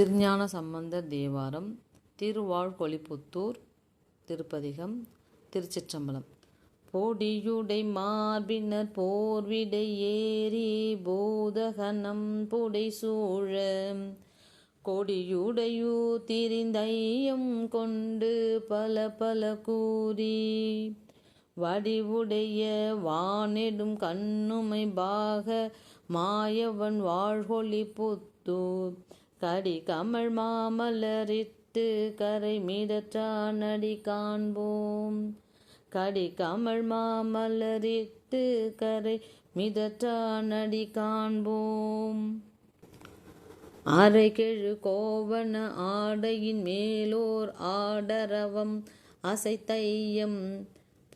திருஞான சம்பந்தர் தேவாரம் திருவாழ்கொழிப்புத்தூர் திருப்பதிகம் திருச்சிற்றம்பலம். பொடியுடை மார்பினர் போர்விடை ஏறி போதகனம் புடை சூழ கொடியுடையூ திரிந்தையம் கொண்டு பல பல கூறி வடிவுடைய வானெடும் கண்ணுமை பாக மாயவன் வாழ்கொழி புத்தூர் கடி கமல் மாமலரிட்டு கரை மிடற்றானடி காண்போம். கடி கமல் மாமலரிட்டு கரை மிதற்றானடி காண்போம். அரைகெழு கோவன ஆடையின் மேலோர் ஆடரவம் அசைத்தையம்.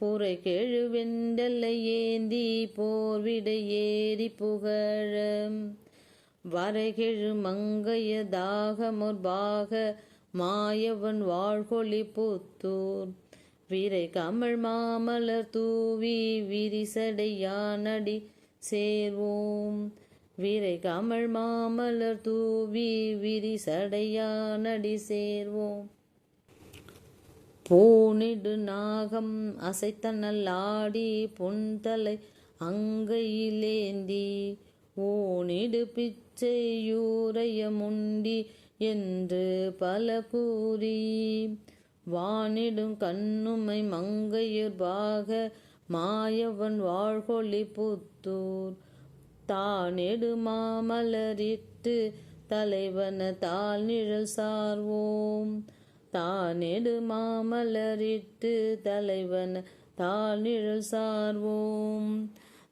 புரைகெழு வெண்டல்லை ஏந்தி போர்விடை ஏறி புகழம். வரகிழு மங்கைய தாகமுற்பாக மாயவன் வாழ்கொழி புத்தூர். விரை கமழ் மாமலர் தூவி விரிசடையானடி சேர்வோம். விரை கமழ் மாமலர் தூவி விரிசடையானடி சேர்வோம். பூனிடு நாகம் அசைத்தனல்லாடி புன்தலை அங்கையிலேந்தி ஓனிடு பிச்சையூரைய முண்டி என்று பல கூறி வானிடும் கண்ணுமை மங்கையர்பாக மாயவன் வாழ்கொழி புத்தூர். தானெடு மாமலரிட்டு தலைவன தாழ் நிழல் சார்வோம். தானெடு மாமலரிட்டு தலைவன தாழ் நிழல் சார்வோம்.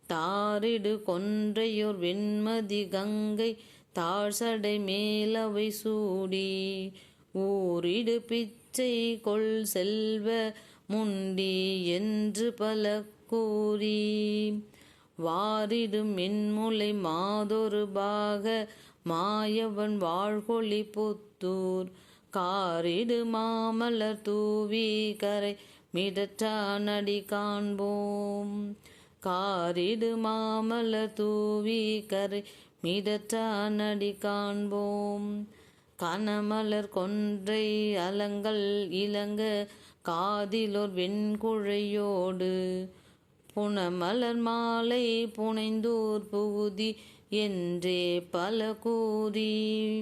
தாரிடு கொன்றையோர் வெண்மதி கங்கை தாழ்சடை மேலவை சூடி. ஊரிடு பிச்சை கொள் செல்வ முண்டி என்று பல கூறி. வாரிடும் மின்முலை மாதொரு பாக மாயவன் வாழ்கொழி புத்தூர். காரிடு மாமலர் தூவி கரை மிடற்றானடி காண்போம். காரிடு மாமலர் தூவி கரை மிடற்றானடி காண்போம். கனமலர் கொன்றை அலங்கள் இளங்க காதிலோர் வெண்குழையோடு. புனமலர் மாலை புனைந்தூர் புகுதி என்றே பல கூறி.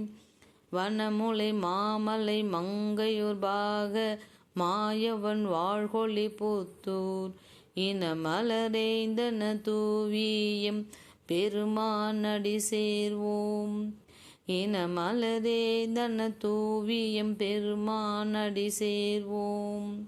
வனமுலை மாமலை மங்கையுர்பாக மாயவன் வாழ்கொழி புத்தூர். இனமலரேந்தன தூவியம் பெருமானடி சேர்வோம். இனமலரேந்தன தூவியம் பெருமானடி சேர்வோம்.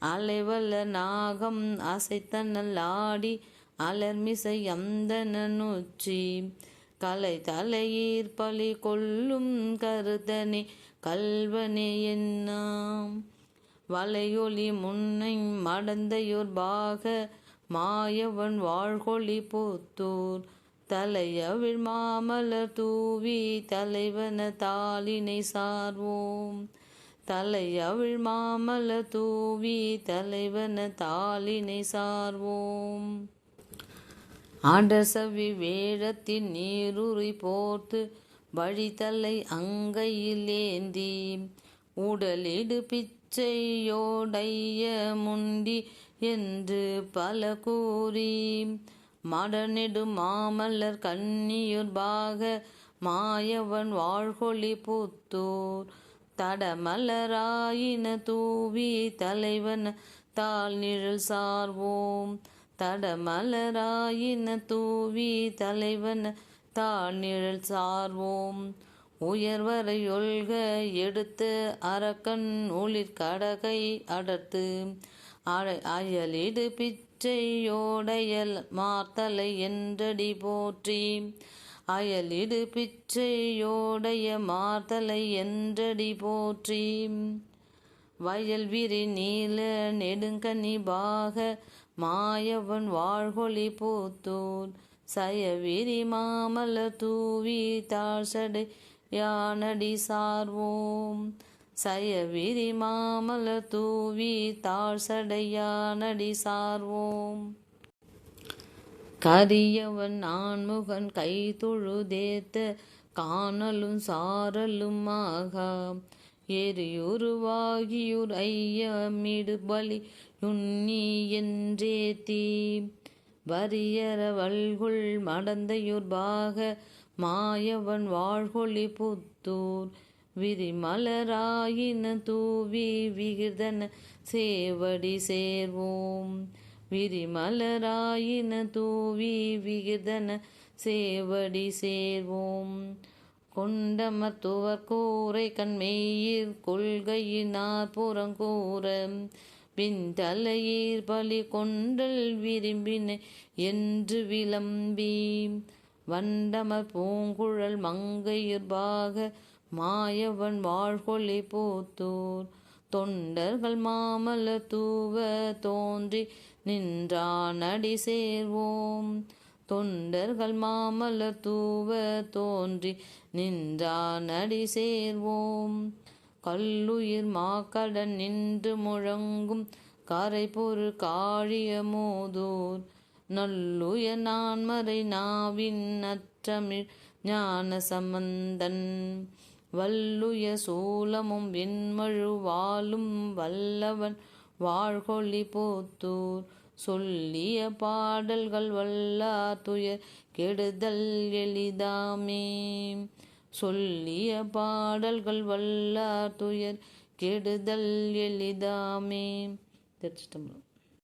அலைவல்ல நாகம் அசைத்தனல் அலர்மிசை அந்தனனுச்சி கலை தலையீர் பழி கொள்ளும் கருத்தனே கல்வனே என்னாம். வலையொலி முன்னை மடந்தையோர் பாக மாயவன் வாழ்கொழி போத்தூர். தலையவிழ் மாமலர் தூவி தலைவன தாளினை சார்வோம். தலையவிழ் மாமலர் தூவி தலைவன தாளினை சார்வோம். ஆடசவி வேழத்தின் நீருறி போர்த்து வழித்தலை அங்கையிலேந்தி உடலிடு பிச்சையோடைய முண்டி என்று பல கூறி மடநெடு மாமல்லர் கண்ணியுர்பாக மாயவன் வாழ்கொழி புத்தூர். தடமலராயின தூவி தலைவன் தாழ் நிழல் சார்வோம். தடமலராயின தூவி தலைவன் தாழ் நிழல் சார்வோம். உயர்வரையொல்க எடுத்து அரக்கன் ஒளிர் கடகை அடர்த்து. அயலிடு பிச்சையோடையல் மார்த்தலை என்றடி போற்றி. அயலிடு பிச்சையோடைய மார்த்தலை என்றடி போற்றி. வயல் விரி நீல நெடுங்கனி பாக மாயவன் வாழ்கொழி பூத்தூர். சயவிரி மாமல தூவி தாழ்சடை யானடி சார்வோம். சயவிரி மாமல தூவி தாழ்சடையானடி சார்வோம். கரியவன் நான்முகன் கை தொழுதேத்த காணலும் சாரலுமாக எரியுருவாகியுர் ஐயமிடு பலி உண்ணி என்றே தீ. வரியற வல்குள் மடந்தையுர் பாக மாயவன் வாழ்கொழி புத்தூர். விரிமலராயின தூவி விகிர்தன சேவடி சேர்வோம். விரிமலராயின தூவி விகிர்தன சேவடி சேர்வோம். கொண்டமத்துவர் கூரை கண்மெய்யிற் கொள்கையினார் புறங்கூற. விண்தலையீர் பலி கொண்டல் விரும்பினை என்று விளம்பி வண்டமர் பூங்குழல் மங்கையுர்பாக மாயவன் வாழ்கொள்ளி போத்தூர். தொண்டர்கள் மாமல தூவ தோன்றி நின்றான் அடி சேர்வோம். தொண்டர்கள் மாமல தூவ தோன்றி நின்றான் அடி சேர்வோம். கல்லுயிர் மாக்கடன் நின்று முழங்கும் கரை பொரு காழிய மோதூர். நல்லுய நான்மறை நாவின் அற்றமிழ் ஞான சம்பந்தன் வல்லுய சூலமும் வெண்மழு வாழும் வல்லவன் வாழ்கொழி போத்தூர். சொல்லிய பாடல்கள் வல்லா துயர் கெடுதல் எளிதாமே. சொல்லிய பாடல்கள் வல்லா துயர் கெடுதல் எளிதாமே. திருச்சிட்டம்பலம்